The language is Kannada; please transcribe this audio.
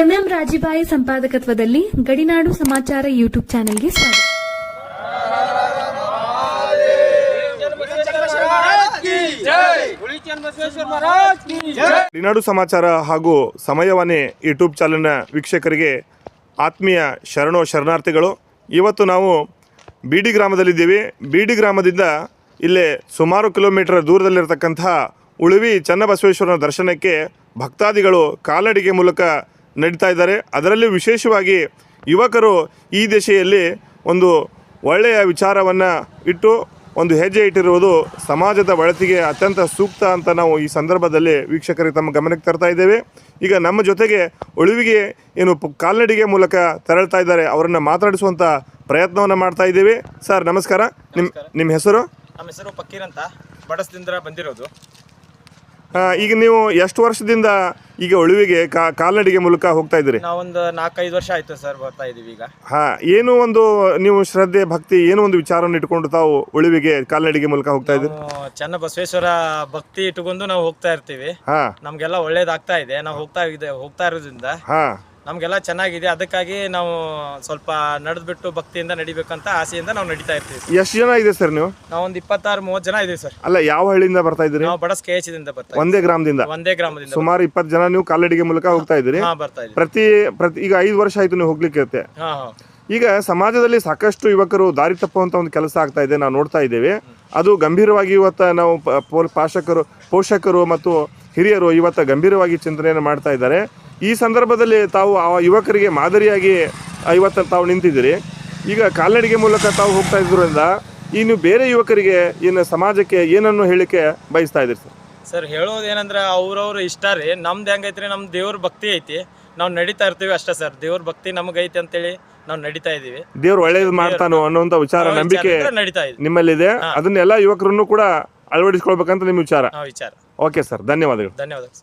ಎಂಎಂ ರಾಜಿಬಾಯಿ ಸಂಪಾದಕತ್ವದಲ್ಲಿ ಗಡಿನಾಡು ಸಮಾಚಾರ ಯೂಟ್ಯೂಬ್ ಚಾನೆಲ್ಗೆ ಸ್ವಾಗತ. ಗಡಿನಾಡು ಸಮಾಚಾರ ಹಾಗೂ ಸಮಯವಾಣಿ ಯೂಟ್ಯೂಬ್ ಚಾನಲ್ನ ವೀಕ್ಷಕರಿಗೆ ಆತ್ಮೀಯ ಶರಣೋ ಶರಣಾರ್ಥಿಗಳು, ಇವತ್ತು ನಾವು ಬೀಡಿ ಗ್ರಾಮದಲ್ಲಿದ್ದೀವಿ. ಬೀಡಿ ಗ್ರಾಮದಿಂದ ಇಲ್ಲೇ ಸುಮಾರು ಕಿಲೋಮೀಟರ್ ದೂರದಲ್ಲಿರತಕ್ಕಂತಹ ಉಳುವಿ ಚನ್ನಬಸವೇಶ್ವರನ ದರ್ಶನಕ್ಕೆ ಭಕ್ತಾದಿಗಳು ಕಾಲಡಿಗೆ ಮೂಲಕ ನಡೀತಾ ಇದ್ದಾರೆ. ಅದರಲ್ಲೂ ವಿಶೇಷವಾಗಿ ಯುವಕರು ಈ ದಿಶೆಯಲ್ಲಿ ಒಂದು ಒಳ್ಳೆಯ ವಿಚಾರವನ್ನು ಇಟ್ಟು ಒಂದು ಹೆಜ್ಜೆ ಇಟ್ಟಿರುವುದು ಸಮಾಜದ ಒಳತಿಗೆ ಅತ್ಯಂತ ಸೂಕ್ತ ಅಂತ ನಾವು ಈ ಸಂದರ್ಭದಲ್ಲಿ ವೀಕ್ಷಕರಿಗೆ ತಮ್ಮ ಗಮನಕ್ಕೆ ತರ್ತಾ ಇದ್ದೇವೆ. ಈಗ ನಮ್ಮ ಜೊತೆಗೆ ಉಳಿವಿಗೆ ಏನು ಕಾಲ್ನಡಿಗೆ ಮೂಲಕ ತೆರಳ್ತಾ ಇದ್ದಾರೆ. ಅವರನ್ನು ಮಾತಾಡಿಸುವಂಥ ಪ್ರಯತ್ನವನ್ನು ಮಾಡ್ತಾ ಇದ್ದೇವೆ. ಸರ್ ನಮಸ್ಕಾರ. ನಿಮ್ಮ ನಿಮ್ಮ ಹೆಸರು? ನಮ್ಮ ಹೆಸರು ಫಕೀರ್ ಅಂತ. ಬಡಸ್ದಿಂದ ಬಂದಿರೋದು. ಈಗ ನೀವು ಎಷ್ಟು ವರ್ಷದಿಂದ ಈಗ ಉಳುವಿಗೆ ಕಾ ಕಾಲ್ನಡಿಗೆ ಮೂಲಕ ಹೋಗ್ತಾ ಇದ್ದೀರಿ? ನಾವೊಂದು ನಾಲ್ಕೈದು ವರ್ಷ ಆಯ್ತು ಸರ್ ಬರ್ತಾ ಇದೀವಿ ಈಗ. ಹಾ ಏನು ಒಂದು ನೀವು ಶ್ರದ್ಧೆ ಭಕ್ತಿ ಏನು ಒಂದು ವಿಚಾರವನ್ನು ಇಟ್ಕೊಂಡು ತಾವು ಉಳುವಿಗೆ ಕಾಲ್ನಡಿಗೆ ಮೂಲಕ ಹೋಗ್ತಾ ಇದ್ದೀರಿ? ನಾವು ಚೆನ್ನ ಬಸವೇಶ್ವರ ಭಕ್ತಿ ಇಟ್ಕೊಂಡು ನಾವು ಹೋಗ್ತಾ ಇರ್ತೀವಿ. ಹಾ. ನಮ್ಗೆಲ್ಲ ಒಳ್ಳೇದಾಗ್ತಾ ಇದೆ. ನಾವು ಹೋಗ್ತಾ ಇದೆ ಹೋಗ್ತಾ ಇರೋದ್ರಿಂದ ಹಾ. ನಮ್ಗೆಲ್ಲ ಚೆನ್ನಾಗಿದೆ. ಅದಕ್ಕಾಗಿ ನಾವು ಸ್ವಲ್ಪ ನಡೆದ್ಬಿಟ್ಟು ಭಕ್ತಿಯಿಂದ ನಡಿಬೇಕಂತ ಆಸೆಯಿಂದ ನಾವು ನಡೀತಾ ಇರ್ತೀವಿ ಎಷ್ಟು ಜನ ಇದೆ ಸರ್ ನೀವು? ನಾವೊಂದು ಇಪ್ಪತ್ತಾರು ಮೂವತ್ತು ಜನ ಇದೀವಿ ಸರ್. ಅಲ್ಲ ಯಾವ ಹಳ್ಳಿಯಿಂದ ಬರ್ತಾ ಇದ್ದೀರಿ? ನಾವು ಬಡ ಸ್ಕೇಚ್ದಿಂದ ದಿಂದ ಬರ್ತಾ ಒಂದೇ ಗ್ರಾಮದಿಂದ? ಒಂದೇ ಗ್ರಾಮದಿಂದ ಸುಮಾರು ಇಪ್ಪತ್ತು ಜನ ನೀವು ಕಾಲಡಿಗೆ ಮೂಲಕ ಹೋಗ್ತಾ ಇದ್ದೀರಿ. ಹಾ ಬರ್ತಾ ಇದೀವಿ ಪ್ರತಿ ಪ್ರತಿ ಈಗ ಐದು ವರ್ಷ ಆಯ್ತು ನೀವು ಹೋಗ್ಲಿಕ್ಕೆ ಇರುತ್ತೆ. ಹಾ ಹಾ. ಈಗ ಸಮಾಜದಲ್ಲಿ ಸಾಕಷ್ಟು ಯುವಕರು ದಾರಿ ತಪ್ಪುವಂತ ಒಂದು ಕೆಲಸ ಆಗ್ತಾ ಇದೆ ನಾವು ನೋಡ್ತಾ ಇದ್ದೇವೆ. ಅದು ಗಂಭೀರವಾಗಿ ಇವತ್ತು ನಾವು ಪಾಶಕರು ಪೋಷಕರು ಮತ್ತು ಹಿರಿಯರು ಇವತ್ತು ಗಂಭೀರವಾಗಿ ಚಿಂತನೆಯನ್ನು ಮಾಡ್ತಾ ಇದ್ದಾರೆ. ಈ ಸಂದರ್ಭದಲ್ಲಿ ತಾವು ಆ ಯುವಕರಿಗೆ ಮಾದರಿಯಾಗಿ ಇವತ್ತು ತಾವು ನಿಂತಿದ್ದೀರಿ. ಈಗ ಕಾಲ್ನಡಿಗೆ ಮೂಲಕ ತಾವು ಹೋಗ್ತಾ ಇದ್ರಿಂದ ಈ ನೀವು ಬೇರೆ ಯುವಕರಿಗೆ ಏನು ಸಮಾಜಕ್ಕೆ ಏನನ್ನು ಹೇಳಿಕೆ ಬಯಸ್ತಾ ಇದ್ದೀರಿ ಸರ್? ಸರ್ ಹೇಳೋದು ಏನಂದ್ರೆ ಅವ್ರವ್ರ ಇಷ್ಟ ರೀ. ನಮ್ದು ಹೆಂಗೈತ್ರಿ ನಮ್ಮ ದೇವ್ರ ಭಕ್ತಿ ಐತಿ. ನಾವು ನಡೀತಾ ಇರ್ತೀವಿ ಅಷ್ಟೇ ಸರ್. ದೇವ್ರ ಭಕ್ತಿ ನಮಗೈತಿ ಐತಿ ಅಂತೇಳಿ ನಾವು ನಡೀತಾ ಇದೀವಿ ದೇವ್ರು ಒಳ್ಳೇದು ಮಾಡ್ತಾನೋ ಅನ್ನೋಂಥ ವಿಚಾರ ನಂಬಿಕೆ ನಡೀತಾ ಇದೆ. ನಿಮ್ಮಲ್ಲಿದೆ. ಅದನ್ನೆಲ್ಲ ಯುವಕರನ್ನು ಕೂಡ ಅಳವಡಿಸ್ಕೊಳ್ಬೇಕಂತ ನಿಮ್ಮ ವಿಚಾರ. ವಿಚಾರ. ಓಕೆ ಸರ್ ಧನ್ಯವಾದಗಳು. ಧನ್ಯವಾದ